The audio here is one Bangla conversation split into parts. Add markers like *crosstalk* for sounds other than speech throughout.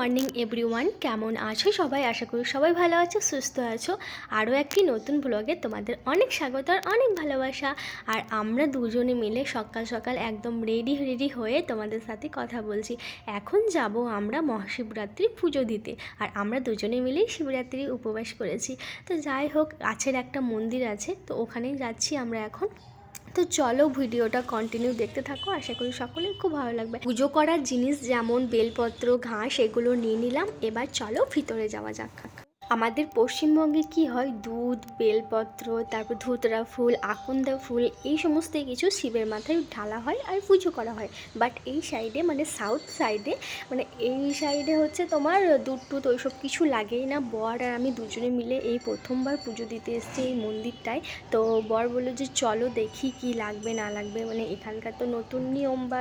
Morning everyone. কেমন আছো সবাই? আশা করি সবাই ভালো আছো, সুস্থ আছো। আরও একটি নতুন ব্লগে তোমাদের অনেক স্বাগত আর অনেক ভালোবাসা। আর আমরা দুজনে মিলে সকাল সকাল একদম রেডি রেডি হয়ে তোমাদের সাথে কথা বলছি। এখন যাব আমরা মহাশিবরাত্রি পুজো দিতে। আর আমরা দুজনে মিলেই শিবরাত্রি উপবাস করেছি। তো যাই হোক কাছের একটা মন্দির আছে। তো ওখানেই যাচ্ছি আমরা এখন। তো চলো ভিডিওটা কন্টিনিউ দেখতে থাকো। আশা করি সকলের খুব ভালো লাগবে। পুজো করার জিনিস যেমন বেলপত্র, ঘাস, এগুলো নিয়ে নিলাম। এবার চলো ভিতরে যাওয়া যাক। আমাদের পশ্চিমবঙ্গে কি হয়? দুধ, বেলপত্র, তারপর ধুতরা ফুল, আকন্দা ফুল, এই সমস্ত কিছু শিবের মাথায় ঢালা হয় আর পুজো করা হয়। বাট এই সাইডে মানে সাউথ সাইডে মানে এই সাইডে হচ্ছে তোমার দুধ টুধ ওইসব কিছু লাগেই না। বর আর আমি দুজনে মিলে এই প্রথমবার পুজো দিতে এসছি এই মন্দিরটায়। তো বর বলল যে, চলো দেখি কি লাগবে, না লাগবে। মানে এখানকার তো নতুন নিয়ম বা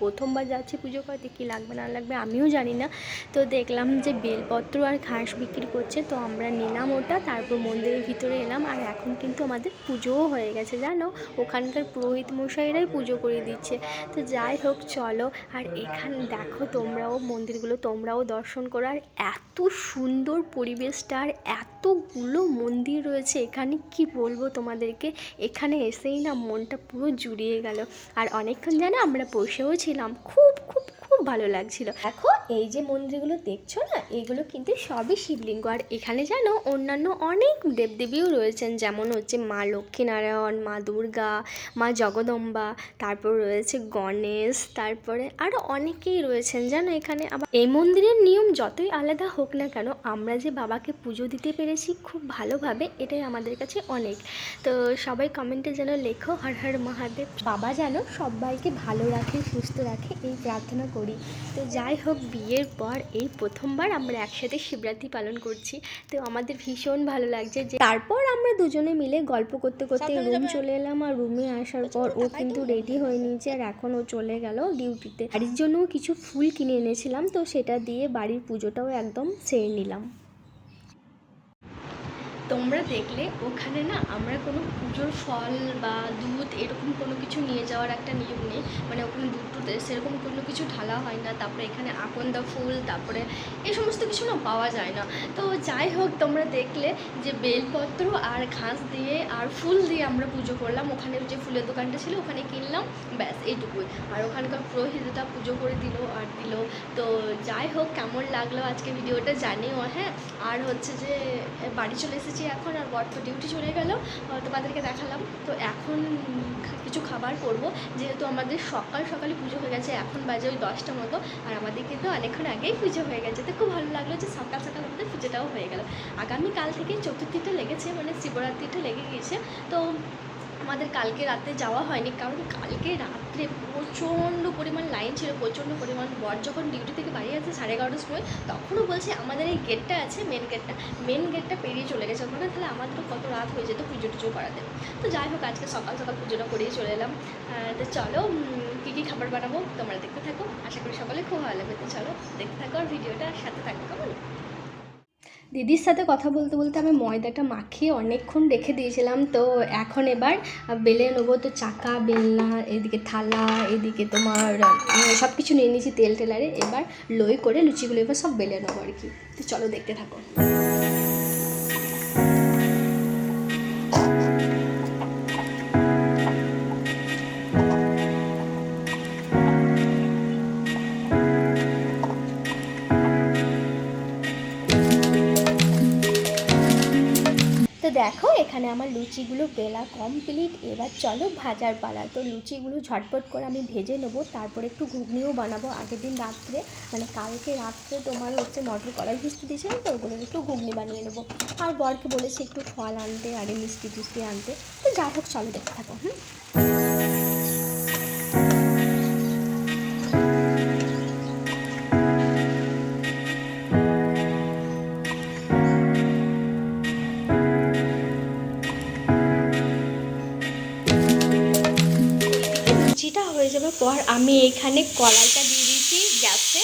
প্রথমবার যাচ্ছি পুজো করতে, কী লাগবে, না লাগবে, আমিও জানি না। তো দেখলাম যে বেলপত্র আর ঘাস বিক্রি করছে। তো আমরা নিলাম ওটা, তারপর মন্দিরের ভিতরে এলাম আর এখন কিন্তু আমাদের পুজোও হয়ে গেছে, জানো? ওখানকার পুরোহিত মশাইরাই পুজো করে দিচ্ছে। তো যাই হোক, চলো। আর এখান, দেখো তোমরাও মন্দিরগুলো, তোমরাও দর্শন করো। আর এত সুন্দর পরিবেশটা, আর এতগুলো মন্দির রয়েছে, এখানে কি বলব তোমাদেরকে? এখানে এসেই না মনটা পুরো জুড়িয়ে গেল। আর অনেকক্ষণ যেন আমরা বসেও ছিলাম। খুব খুব খুব ভালো লাগছিল। দেখো, এই যে মন্দিরগুলো দেখছ না, এগুলো কিন্তু সবই শিবলিঙ্গ। আর এখানে জানো, অন্যান্য অনেক দেবদেবীও রয়েছেন, যেমন হচ্ছে মা লক্ষ্মীনারায়ণ, মা দুর্গা, মা জগদম্বা, তারপর রয়েছে গণেশ, তারপরে আরও অনেকেই রয়েছেন। জানো, এখানে আবার এই মন্দিরের নিয়ম যতই আলাদা হোক না কেন, আমরা যে বাবাকে পুজো দিতে পেরেছি খুব ভালোভাবে, এটাই আমাদের কাছে অনেক। তো সবাই কমেন্টে যেন লেখো, হর হর মহাদেব। বাবা যেন সবাইকে ভালো রাখে, সুস্থ রাখে, এই প্রার্থনা করি। করি। তো যাই হোক বিয়ের পর এই প্রথমবার আমরা একসাথে শিবরাত্রি পালন করছি। তো আমাদের ভীষণ ভালো লাগছে যে তারপর আমরা দুজনে মিলে গল্প করতে করতে রুম চলে এলাম আর রুমে আসার পর ও কিন্তু রেডি হয়ে নিয়েছে আর এখন ও চলে গেল ডিউটিতে বাড়ির জন্যও কিছু ফুল কিনে এনেছিলাম তো সেটা দিয়ে বাড়ির পুজোটাও একদম সেরে নিলাম। তোমরা দেখলে ওখানে না আমরা কোনো পুজোর ফল বা দুধ এরকম কোনো কিছু নিয়ে যাওয়ার একটা নিয়ম নেই। মানে ওখানে দুধ টুধ সেরকম কোনো কিছু ঢালা হয় না। তারপরে এখানে আকন্দা ফুল, তারপরে এই সমস্ত কিছু না পাওয়া যায় না। তো যাই হোক, তোমরা দেখলে যে বেলপত্র আর ঘাস দিয়ে আর ফুল দিয়ে আমরা পুজো করলাম। ওখানে যে ফুলের দোকানটা ছিল ওখানে কিনলাম। ব্যাস, এইটুকুই। আর ওখানকার পুরোহিতটা পুজো করে দিল আর দিল। তো যাই হোক, কেমন লাগল আজকে ভিডিওটা জানিও হ্যাঁ? আর হচ্ছে যে বাড়ি চলে এসেছি যে এখন আর বট তো ডিউটি চলে গেল তোমাদেরকে দেখালাম। তো এখন কিছু খাবার করব, যেহেতু আমাদের সকাল সকালে পুজো হয়ে গেছে, এখন বাজে ওই দশটা মতো, আর আমাদের কিন্তু অনেকক্ষণ আগেই পুজো হয়ে গেছে। তো খুব ভালো লাগল যে সকাল সকাল আমাদের পুজোটাও হয়ে গেল। আগামীকাল থেকে চতুর্থীটা লেগেছে মানে শিবরাত্রিটা লেগে গিয়েছে। তো আমাদের কালকে রাতে যাওয়া হয়নি, কারণ কালকে রাত রাত্রে প্রচণ্ড পরিমাণ লাইন ছিল, প্রচণ্ড পরিমাণ বর যখন ডিউটি থেকে বাড়ি আছে সাড়ে এগারোটার সময়, তখনও বলছে আমাদের এই গেটটা আছে মেন গেটটা মেন গেটটা পেরিয়ে চলে গেছে। ওখানে তাহলে আমাদেরও কত রাত হয়ে যেত পুজো টুজো করাতে। তো যাই হোক, আজকে সকাল সকাল পুজোটা করেই চলে এলাম। তো চলো কী কী খাবার বানাবো তোমরা দেখতে থাকো। আশা করি সকলে খুব ভালো লাগবে। তো চলো, দেখতে থাকো আর ভিডিওটা সাথে থাকো। দিদির সাথে কথা বলতে বলতে আমি ময়দাটা মাখিয়ে অনেকক্ষণ রেখে দিয়েছিলাম। তো এখন এবার বেলে নেব তো চাকা, বেলনা, এদিকে থালা, এদিকে তোমার সব কিছু নিয়ে নিয়েছি তেল টেলারে। এবার লই করে লুচিগুলো এবার সব বেলে নেব আর কি। তো চলো দেখতে থাকো। তো দেখো, এখানে আমার লুচিগুলো বেলা কমপ্লিট এবার চলো ভাজার পালা। তো লুচিগুলো ঝটপট করে আমি ভেজে নেব, তারপরে একটু ঘুগনিও বানাবো। আগের দিন রাত্রে মানে কালকে রাত্রে তোমার হচ্ছে মটর কলাই মিষ্টি দিয়েছে তো, ওগুলো একটু ঘুগনি বানিয়ে নেব। আর বরকে বলেছি একটু ফল আনতে, আরে মিষ্টি টিষ্টি আনতে। তো যাই হোক, চলো দেখতে থাকো, হুম? আর আমি এখানে কলাইটা দিয়ে দিয়েছি গ্যাসে।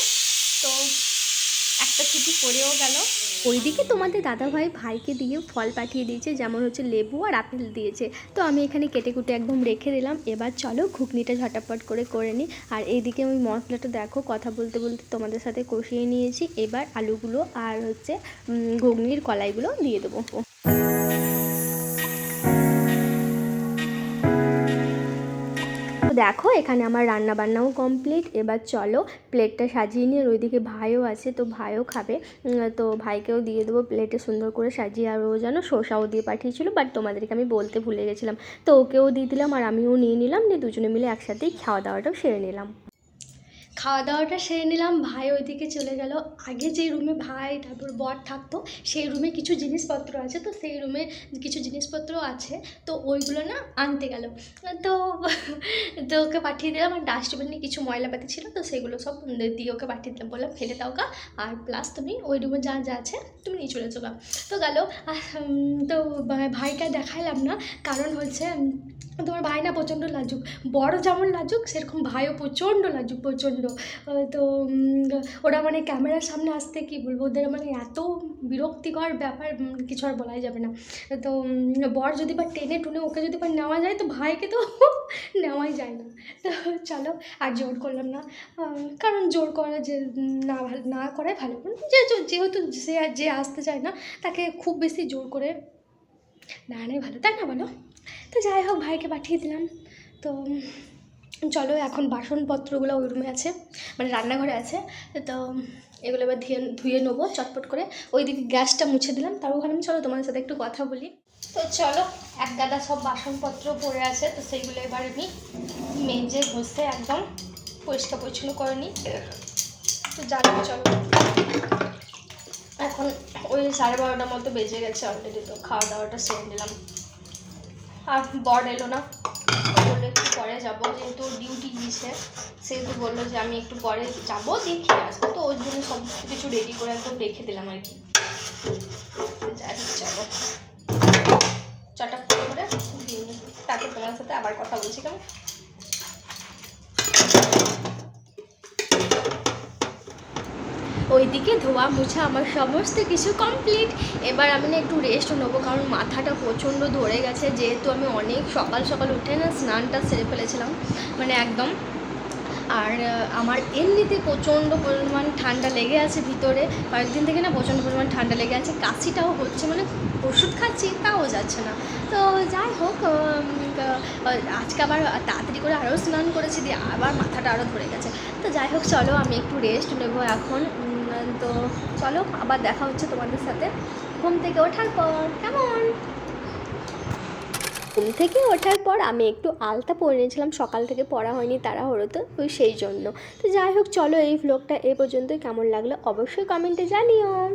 তো একটা ছুটি পড়েও গেল। ওইদিকে তোমাদের দাদাভাই ভাইকে দিয়ে ফল পাঠিয়ে দিয়েছে, যেমন হচ্ছে লেবু আর আপেল দিয়েছে। তো আমি এখানে কেটে কুটে একদম রেখে দিলাম। এবার চলো ঘুগনিটা ঝটাপট করে করে নিই। আর এইদিকে আমি মশলাটা দেখো, কথা বলতে বলতে তোমাদের সাথে কষিয়ে নিয়েছি। এবার আলুগুলো আর হচ্ছে ঘুগনির কলাইগুলো দিয়ে দেবো। দেখো, এখানে আমার রান্না বান্নাও কমপ্লিট এবার চলো প্লেটটা সাজিয়ে নিয়ে ওইদিকে ভাইও আছে, তো ভাইও খাবে। তো ভাইকেও দিয়ে দেবো প্লেটে সুন্দর করে সাজিয়ে। আর ও যেন শসাও দিয়ে পাঠিয়েছিল বাট তোমাদেরকে আমি বলতে ভুলে গেছিলাম। তো ওকেও দিয়ে দিলাম আর আমিও নিয়ে নিলাম দিয়ে দুজনে মিলে একসাথেই খাওয়া দাওয়াটাও সেরে নিলাম। খাওয়া দাওয়াটা সেরে নিলাম। ভাই ওইদিকে চলে গেল। আগে যে রুমে ভাই তারপর বর থাকতো, সেই রুমে কিছু জিনিসপত্র আছে। তো সেই রুমে কিছু জিনিসপত্র আছে। তো ওইগুলো না আনতে গেল। তো তো ওকে পাঠিয়ে দিলাম। আর ডাস্টবিনে কিছু ময়লাপাতি ছিল, তো সেগুলো সব দিয়ে ওকে পাঠিয়ে দিলাম। বললাম, ফেলে দাও গা। আর প্লাস তুমি ওই রুমে যা যা আছে, তুমি নিয়ে চলে গা তো গেল। তো ভাই- ভাইকে দেখাইলাম না। কারণ হচ্ছে তোমার ভাই না প্রচণ্ড লাজুক। বড় যেমন লাজুক, সেরকম ভাইও প্রচণ্ড লাজুক, প্রচণ্ড। আহ, তো ওরা মানে ক্যামেরার সামনে আসতে কি বলব? ওদের মানে এত বিরক্তিকর ব্যাপার কিছু আর বলাই যাবে না। তো বর যদি বা টেনে টুনে ওকে যদি বা নেওয়া যায় তো ভাইকে তো *laughs* নেওয়াই যায় না। তো চলো আর জোর করলাম না। কারণ জোর করা যে না ভালো না করাই ভালো। যে যেহেতু সে যে আসতে চায় না তাকে খুব বেশি জোর করে না ভালো। তাই না বলো? তো যাই হোক ভাইকে পাঠিয়ে দিলাম। তো চলো এখন বাসনপত্রগুলো ওই রুমে আছে মানে রান্নাঘরে আছে, তো এগুলো এবার ধুয়ে ধুয়ে নেব চটপট করে। ওইদিকে গ্যাসটা মুছে দিলাম তার ওখানে চলো তোমাদের সাথে একটু কথা বলি। তো চলো, এক গাদা সব বাসনপত্র পড়ে আছে, তো সেইগুলো এবার আমি মেজে ঘষে একদম পরিষ্কার পরিচ্ছন্ন করে নিই। তো জানো চলো। এখন ওই সাড়ে বারোটার মতো বেজে গেছে অলরেডি তো খাওয়া দাওয়াটা সেরে নিলাম। আর বর এলো না পরে যাব যেহেতু ডিউটি দিয়েছে সেহেতু বলল যে আমি একটু পরে যাব দিয়ে খেয়ে আসব। তো ওর জন্য সব কিছু রেডি করে একদম রেখে দিলাম আর কি। যাই যাব চটাপ করে তারপর তোমার সাথে আবার কথা বলছি, কেমন? ওইদিকে ধোয়া মোছা, আমার সমস্ত কিছু কমপ্লিট এবার আমি না একটু রেস্ট নেব, কারণ মাথাটা প্রচণ্ড ধরে গেছে। যেহেতু আমি অনেক সকাল সকাল উঠে না স্নানটা সেরে ফেলেছিলাম মানে একদম। আর আমার এমনিতে প্রচণ্ড পরিমাণ ঠান্ডা লেগে আছে ভিতরে। কয়েকদিন থেকে না প্রচণ্ড পরিমাণ ঠান্ডা লেগে আছে। কাশিটাও হচ্ছে মানে ওষুধ খাচ্ছি, তাও যাচ্ছে না। তো যাই হোক আজকে আবার তাড়াতাড়ি করে আরও স্নান করেছি, দিয়ে আবার মাথাটা আরও ধরে গেছে। তো যাই হোক, চলো আমি একটু রেস্ট নেব এখন। তো চলো, আবার দেখা হচ্ছে তোমাদের সাথে। ঘুম থেকে ওঠার পর, কেমন? ঘুম থেকে ওঠার পর আমি একটু আলতা পরে নিয়েছিলাম, সকাল থেকে পড়া হয়নি তাড়াহুড়ো তো, ওই সেই জন্য। তো যাই হোক, চলো এই ভ্লগটা এ পর্যন্তই। কেমন লাগল অবশ্যই কমেন্টে জানিও।